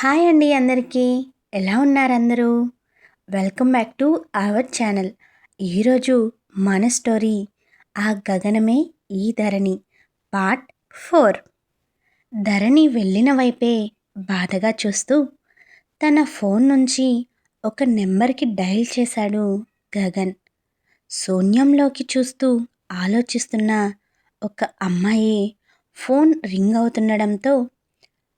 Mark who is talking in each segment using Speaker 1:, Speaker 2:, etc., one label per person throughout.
Speaker 1: Hi అండి అందరికీ. ఎలా ఉన్నారు అందరూ? Welcome back to our channel. ఈరోజు మన స్టోరీ ఆ గగనమే ఈ ధరణి పార్ట్ ఫోర్. ధరణి వెళ్ళిన వైపే బాధగా చూస్తూ తన ఫోన్ నుంచి ఒక నెంబర్కి డయల్ చేశాడు గగన్. శూన్యంలోకి చూస్తూ ఆలోచిస్తున్న ఒక అమ్మాయి ఫోన్ రింగ్ అవుతుండడంతో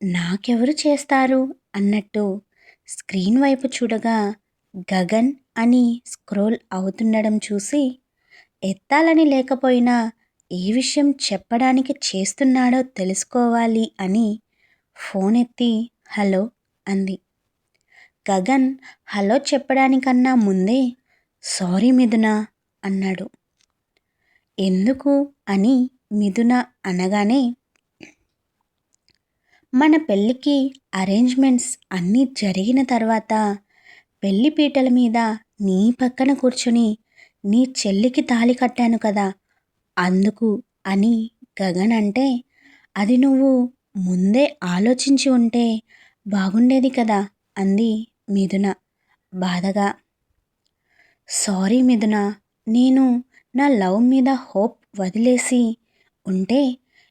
Speaker 1: నాకెవరు చేస్తారు అన్నట్టు స్క్రీన్ వైపు చూడగా గగన్ అని స్క్రోల్ అవుతుండడం చూసి ఎత్తాలని లేకపోయినా ఏ విషయం చెప్పడానికి చేస్తున్నాడో తెలుసుకోవాలి అని ఫోన్ ఎత్తి హలో అంది. గగన్ హలో చెప్పడానికన్నా ముందే సారీ మిథున అన్నాడు. ఎందుకు అని మిథున అనగానే మన పెళ్ళికి అరేంజ్మెంట్స్ అన్నీ జరిగిన తర్వాత పెళ్ళి పీటల మీద నీ పక్కన కూర్చుని నీ చెల్లికి తాళి కట్టాను కదా. అందుకు అని గగన్ అంటే అది నువ్వు ముందే ఆలోచించి ఉంటే బాగుండేది కదా అంది మిథున బాధగా. సారీ మిథున నేను నా లవ్ మీద హోప్ వదిలేసి ఉంటే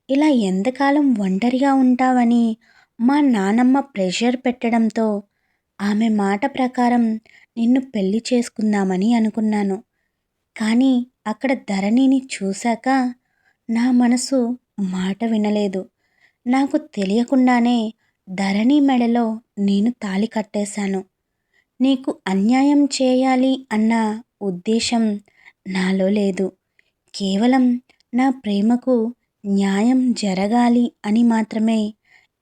Speaker 1: ఇలా ఎంతకాలం ఒంటరిగా ఉంటావని మా నానమ్మ ప్రెషర్ పెట్టడంతో ఆమె మాట ప్రకారం నిన్ను పెళ్ళి చేసుకుందామని అనుకున్నాను. కానీ అక్కడ ధరణిని చూశాక నా మనసు మాట వినలేదు. నాకు తెలియకుండానే ధరణి మెడలో నేను తాళి కట్టేశాను. నీకు అన్యాయం చేయాలి అన్న ఉద్దేశం నాలో లేదు. కేవలం నా ప్రేమకు న్యాయం జరగాలి అని మాత్రమే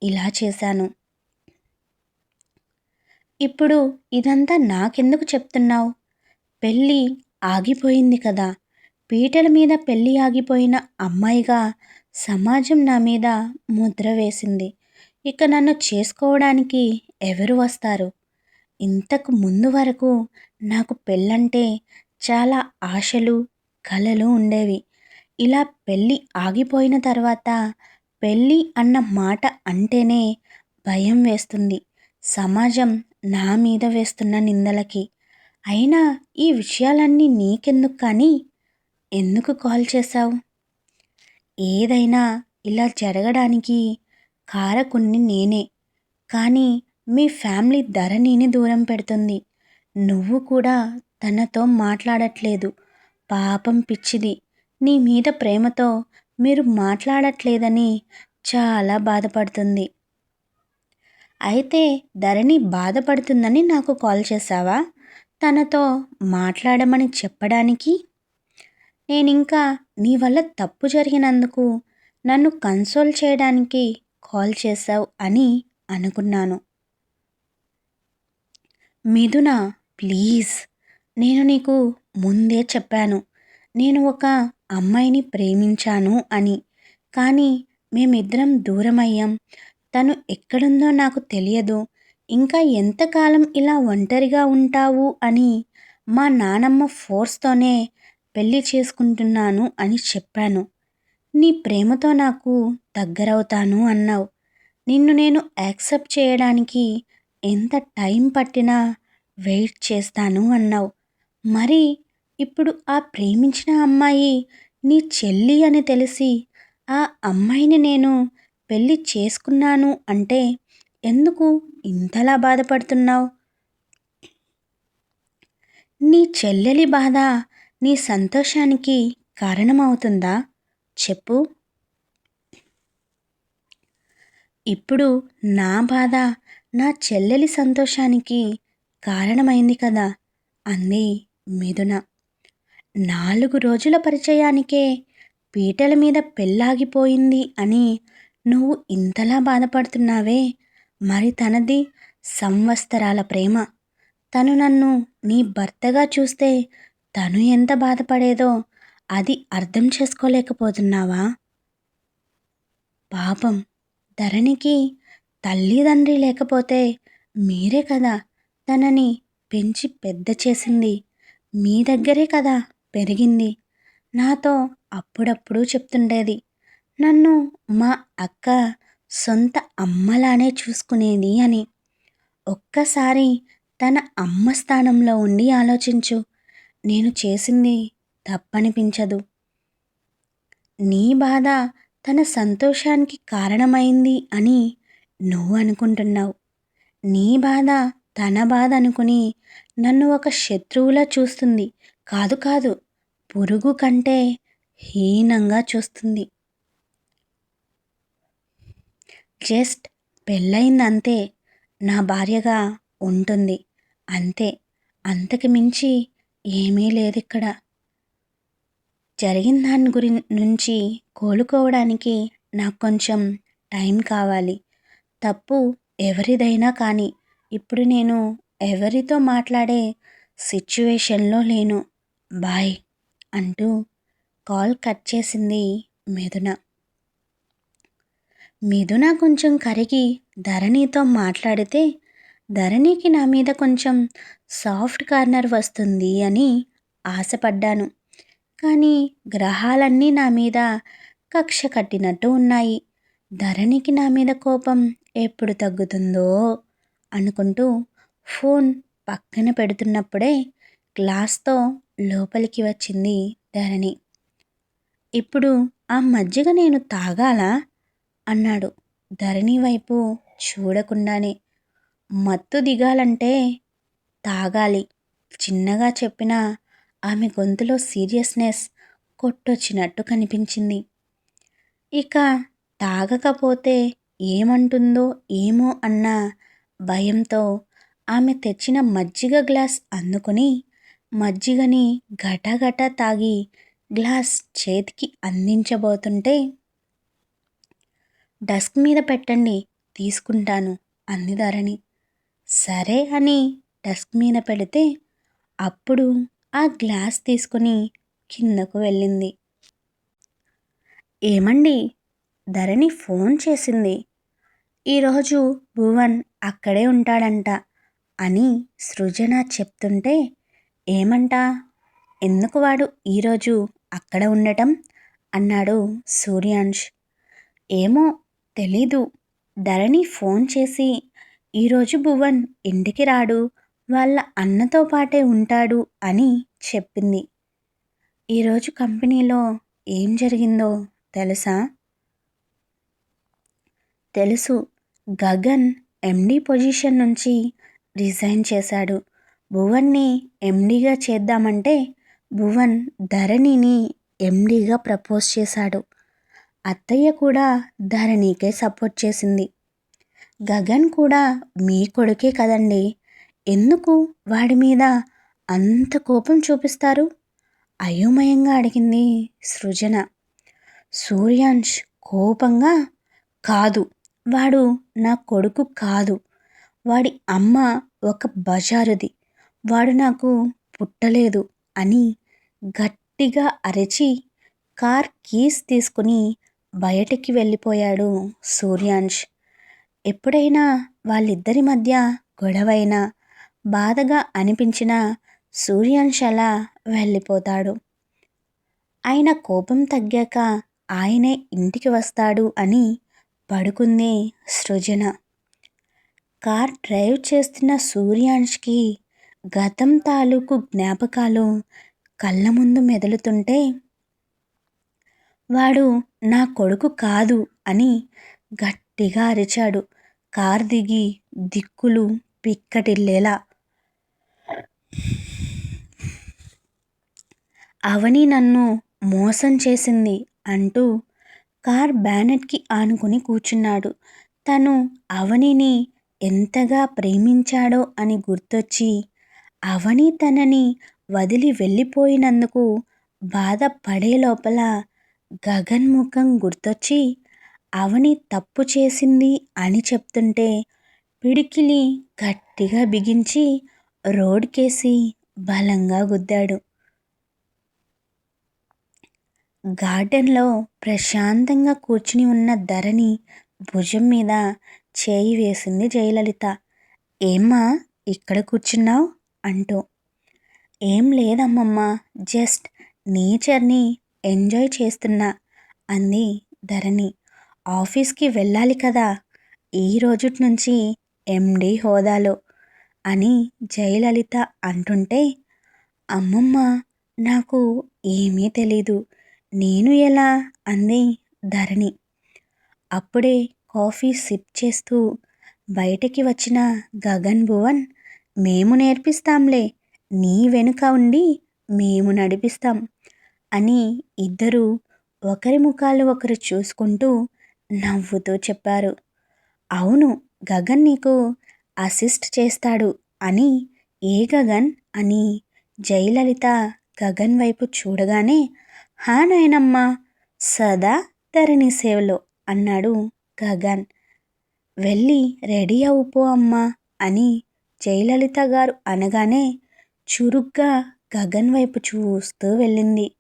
Speaker 1: ఇలా చేశాను. ఇప్పుడు ఇదంతా నాకెందుకు చెప్తున్నావు? పెళ్ళి ఆగిపోయింది కదా. పీటల మీద పెళ్ళి ఆగిపోయిన అమ్మాయిగా సమాజం నా మీద ముద్ర వేసింది. ఇక నన్ను చేసుకోవడానికి ఎవరు వస్తారు? ఇంతకు ముందు వరకు నాకు పెళ్ళంటే చాలా ఆశలు కలలు ఉండేవి. ఇలా పెళ్ళి ఆగిపోయిన తర్వాత పెళ్ళి అన్న మాట అంటేనే భయం వేస్తుంది. సమాజం నా మీద వేస్తున్న నిందలకి. అయినా ఈ విషయాలన్నీ నీకెందుకు కానీ? ఎందుకు కాల్ చేశావు? ఏదైనా ఇలా జరగడానికి కారకుణ్ణి నేనే. కానీ మీ ఫ్యామిలీ ధరణిని దూరం పెడుతుంది. నువ్వు కూడా తనతో మాట్లాడట్లేదు. పాపం పిచ్చిది. నీ మీద ప్రేమతో మీరు మాట్లాడట్లేదని చాలా బాధపడుతుంది. అయితే ధరణి బాధపడుతుందని నాకు కాల్ చేశావా? తనతో మాట్లాడమని చెప్పడానికి? నేను ఇంకా నీ వల్ల తప్పు జరిగినందుకు నన్ను కన్సోల్ చేయడానికి కాల్ చేశావు అని అనుకున్నాను. మిథున ప్లీజ్ నేను నీకు ముందే చెప్పాను. నేను ఒక అమ్మాయిని ప్రేమించాను అని. కానీ మేమిద్దరం దూరం అయ్యాం తను ఎక్కడుందో నాకు తెలియదు. ఇంకా ఎంతకాలం ఇలా ఒంటరిగా ఉంటావు అని మా నానమ్మ ఫోర్స్తోనే పెళ్ళి చేసుకుంటున్నాను అని చెప్పాను. నీ ప్రేమతో నాకు దగ్గరవుతాను అన్నావు. నిన్ను నేను యాక్సెప్ట్ చేయడానికి ఎంత టైం పట్టినా వెయిట్ చేస్తాను అన్నావు. మరి ఇప్పుడు ఆ ప్రేమించిన అమ్మాయి నీ చెల్లి అని తెలిసి ఆ అమ్మాయిని నేను పెళ్ళి చేసుకున్నాను అంటే ఎందుకు ఇంతలా బాధపడుతున్నావు? నీ చెల్లెలి బాధ నీ సంతోషానికి కారణమవుతుందా? చెప్పు. ఇప్పుడు నా బాధ నా చెల్లెలి సంతోషానికి కారణమైంది కదా అంది మిథున. నాలుగు రోజుల పరిచయానికే పీటల మీద పెళ్ళాగిపోయింది అని నువ్వు ఇంతలా బాధపడుతున్నావే. మరి తనది సంవత్సరాల ప్రేమ. తను నన్ను నీ భర్తగా చూస్తే తను ఎంత బాధపడేదో అది అర్థం చేసుకోలేకపోతున్నావా? పాపం ధరణికి తల్లిదండ్రి లేకపోతే మీరే కదా తనని పెంచి పెద్ద చేసింది. మీ దగ్గరే కదా పెరిగింది. నాతో అప్పుడప్పుడు చెప్తుండేది నన్ను మా అక్క సొంత అమ్మలానే చూసుకునేది అని. ఒక్కసారి తన అమ్మ స్థానంలో ఉండి ఆలోచించు నేను చేసింది తప్పనిపించదు. నీ బాధ తన సంతోషానికి కారణమైంది అని నువ్వు అనుకుంటున్నావు. నీ బాధ తన బాధ అనుకుని నన్ను ఒక శత్రువులా చూస్తుంది కాదు కాదు పురుగు కంటే హీనంగా చూస్తుంది. జస్ట్ పెళ్ళయిందంతే నా భార్యగా ఉంటుంది. అంతే అంతకు మించి ఏమీ లేదు ఇక్కడ జరిగిన దాని గురి నుంచి కోలుకోవడానికి నాకు కొంచెం టైం కావాలి. తప్పు ఎవరిదైనా కానీ ఇప్పుడు నేను ఎవరితో మాట్లాడే సిచ్యువేషన్లో లేను. బాయ్ అంటూ కాల్ కట్ చేసింది మిథున. మిథున కొంచెం కరిగి ధరణితో మాట్లాడితే ధరణికి నా మీద కొంచెం సాఫ్ట్ కార్నర్ వస్తుంది అని ఆశపడ్డాను. కానీ గ్రహాలన్నీ నా మీద కక్ష కట్టినట్టు ఉన్నాయి. ధరణికి నా మీద కోపం ఎప్పుడు తగ్గుతుందో అనుకుంటూ ఫోన్ పక్కన పెడుతున్నప్పుడే గ్లాస్తో లోపలికి వచ్చింది ధరణి. ఇప్పుడు ఆ మజ్జిగ నేను తాగాలా అన్నాడు ధరణి వైపు చూడకుండానే. మత్తు దిగాలంటే తాగాలి. చిన్నగా చెప్పిన ఆమె గొంతులో సీరియస్నెస్ కొట్టొచ్చినట్టు కనిపించింది. ఇక తాగకపోతే ఏమంటుందో ఏమో అన్న భయంతో ఆమె తెచ్చిన మజ్జిగ గ్లాస్ అందుకుని మజ్జిగని గటగట తాగి గ్లాస్ చేతికి అందించబోతుంటే డస్క్ మీద పెట్టండి తీసుకుంటాను అంది ధరణి. సరే అని డస్క్ మీద పెడితే అప్పుడు ఆ గ్లాస్ తీసుకుని కిందకు వెళ్ళింది. ఏమండి? ధరణి ఫోన్ చేసింది. ఈరోజు భువన్ అక్కడే ఉంటాడంట అని సృజన చెప్తుంటే ఏమంట? ఎందుకు వాడు ఈరోజు అక్కడ ఉండటం? అన్నాడు సూర్యాంష్ ఏమో తెలీదు. ధరణి ఫోన్ చేసి ఈరోజు భువన్ ఇంటికి రాడు వాళ్ళ అన్నతో పాటే ఉంటాడు అని చెప్పింది. ఈరోజు కంపెనీలో ఏం జరిగిందో తెలుసా? తెలుసు. గగన్ ఎండి పొజిషన్ నుంచి రిజైన్ చేశాడు. భువన్ని ఎండిగా చేద్దామంటే భువన్ ధరణిని ఎండిగా ప్రపోజ్ చేశాడు. అత్తయ్య కూడా ధరణికే సపోర్ట్ చేసింది. గగన్ కూడా మీ కొడుకే కదండి. ఎందుకు వాడి మీద అంత కోపం చూపిస్తారు? అయోమయంగా అడిగింది సృజన. సూర్యాంష్ కోపంగా కాదు వాడు నా కొడుకు కాదు. వాడి అమ్మ ఒక బజారుది. వాడు నాకు పుట్టలేదు అని గట్టిగా అరిచి కార్ కీస్ తీసుకుని బయటికి వెళ్ళిపోయాడు సూర్యాంష్ ఎప్పుడైనా వాళ్ళిద్దరి మధ్య గొడవైనా బాధగా అనిపించిన సూర్యాంష్ అలా వెళ్ళిపోతాడు. ఆయన కోపం తగ్గాక ఆయనే ఇంటికి వస్తాడు అని పడుకుంది సృజన. కార్ డ్రైవ్ చేస్తున్న సూర్యాంష్కి గతం తాలూకు జ్ఞాపకాలు కళ్ళ ముందు మెదులుతుంటే వాడు నా కొడుకు కాదు అని గట్టిగా అరిచాడు కార్ దిగి దిక్కులు పిక్కటిల్లేలా. అవని నన్ను మోసం చేసింది అంటూ కార్ బ్యానెట్కి ఆనుకుని కూర్చున్నాడు. తను అవనిని ఎంతగా ప్రేమించాడో అని గుర్తొచ్చి అవని తనని వదిలి వెళ్ళిపోయినందుకు బాధపడే లోపల గగన్ ముఖం గుర్తొచ్చి అవని తప్పు చేసింది అని చెప్తుంటే పిడికిలి గట్టిగా బిగించి రోడ్కేసి బలంగా గుద్దాడు. గార్డెన్లో ప్రశాంతంగా కూర్చుని ఉన్న ధరణి భుజం మీద చేయి వేసింది జయలలిత. ఏమ్మా ఇక్కడ కూర్చున్నావు? అంటూ. ఏం లేదమ్మమ్మ జస్ట్ నేచర్ని ఎంజాయ్ చేస్తున్నా అంది ధరణి. ఆఫీస్కి వెళ్ళాలి కదా ఈ రోజుటి నుంచి ఎండి హోదాలో అని జయలలిత అంటుంటే అమ్మమ్మ నాకు ఏమీ తెలీదు నేను ఎలా అంది ధరణి. అప్పుడే కాఫీ సిప్ చేస్తూ బయటికి వచ్చిన గగన్ భువన్ మేము నేర్పిస్తాంలే. నీ వెనుక ఉండి మేము నడిపిస్తాం అని ఇద్దరూ ఒకరి ముఖాలు ఒకరు చూసుకుంటూ నవ్వుతూ చెప్పారు. అవును గగన్ నీకు అసిస్ట్ చేస్తాడు అని ఏ గగన్ అని జయలలిత గగన్ వైపు చూడగానే హా నాయనమ్మ సదా ధరణి సేవలో అన్నాడు గగన్. వెళ్ళి రెడీ అవుపో అమ్మా అని జయలలిత గారు అనగానే చురుగ్గా గగన్ వైపు చూస్తూ వెళ్ళింది.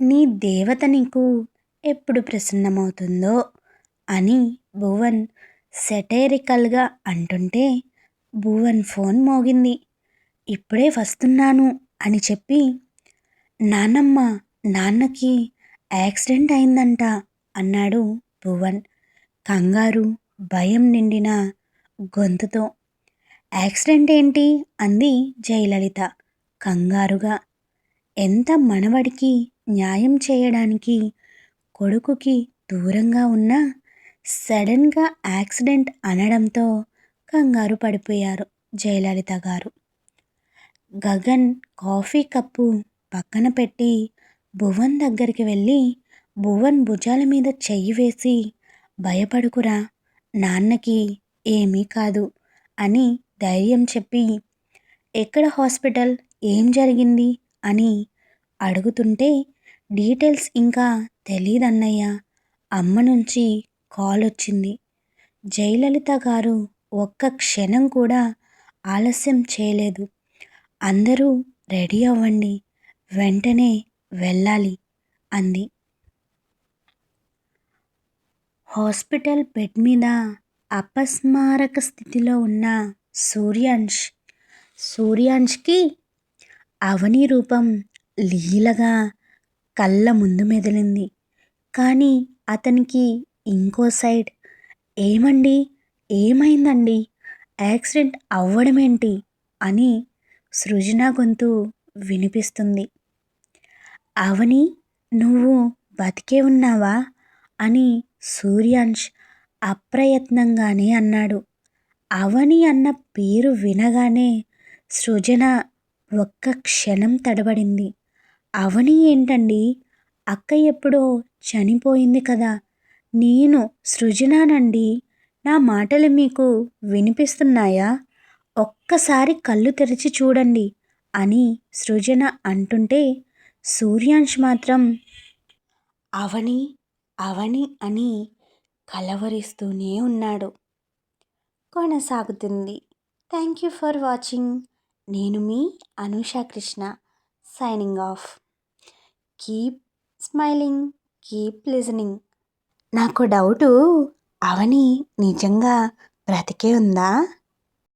Speaker 1: నీ దేవత నీకు ఎప్పుడు ప్రసన్నమవుతుందో అని భువన్ సెటైరికల్గా అంటుంటే భువన్ ఫోన్ మోగింది. ఇప్పుడే వస్తున్నాను అని చెప్పి నానమ్మ నాన్నకి యాక్సిడెంట్ అయిందంట అన్నాడు భువన్. కంగారు భయం నిండిన గొంతుతో యాక్సిడెంట్ ఏంటి? అంది జయలలిత కంగారుగా. ఎంత మనవడికి న్యాయం చేయడానికి కొడుకుకి దూరంగా ఉన్నా సడన్గా యాక్సిడెంట్ అనడంతో కంగారు పడిపోయారు జయలలిత గారు. గగన్ కాఫీ కప్పు పక్కన పెట్టి భువన్ దగ్గరికి వెళ్ళి భువన్ భుజాల మీద చెయ్యి వేసి భయపడుకురా నాన్నకి ఏమీ కాదు అని ధైర్యం చెప్పి ఎక్కడ హాస్పిటల్? ఏం జరిగింది? అని అడుగుతుంటే డీటెయిల్స్ ఇంకా తెలియదన్నయ్య అమ్మ నుంచి కాల్ వచ్చింది. జయలలిత గారు ఒక్క క్షణం కూడా ఆలస్యం చేయలేదు. అందరూ రెడీ అవ్వండి వెంటనే వెళ్ళాలి అంది. హాస్పిటల్ బెడ్ మీద అపస్మారక స్థితిలో ఉన్న సూర్యాంష్ సూర్యాంష్కి అవని రూపం లీలగా కళ్ళ ముందు మెదిలింది. కానీ అతనికి ఇంకో సైడ్ ఏమండి? ఏమైందండి? యాక్సిడెంట్ అవ్వడమేంటి? అని సృజన గొంతు వినిపిస్తుంది. అవని నువ్వు బతికే ఉన్నావా? అని సూర్యాంష్ అప్రయత్నంగానే అన్నాడు. అవని అన్న పేరు వినగానే సృజన ఒక్క క్షణం తడబడింది. అవని ఏంటండి? అక్క ఎప్పుడో చనిపోయింది కదా. నేను సృజనానండి. నా మాటలు మీకు వినిపిస్తున్నాయా? ఒక్కసారి కళ్ళు తెరిచి చూడండి అని సృజన అంటుంటే సూర్యాంష్ మాత్రం అవని అవని అని కలవరిస్తూనే ఉన్నాడు. కొనసాగుతుంది. థ్యాంక్ యూ ఫర్ వాచింగ్ నేను మీ Anusha Krishna signing off keep smiling keep listening నాకు డౌటు అవని నిజంగా బ్రతికే ఉందా?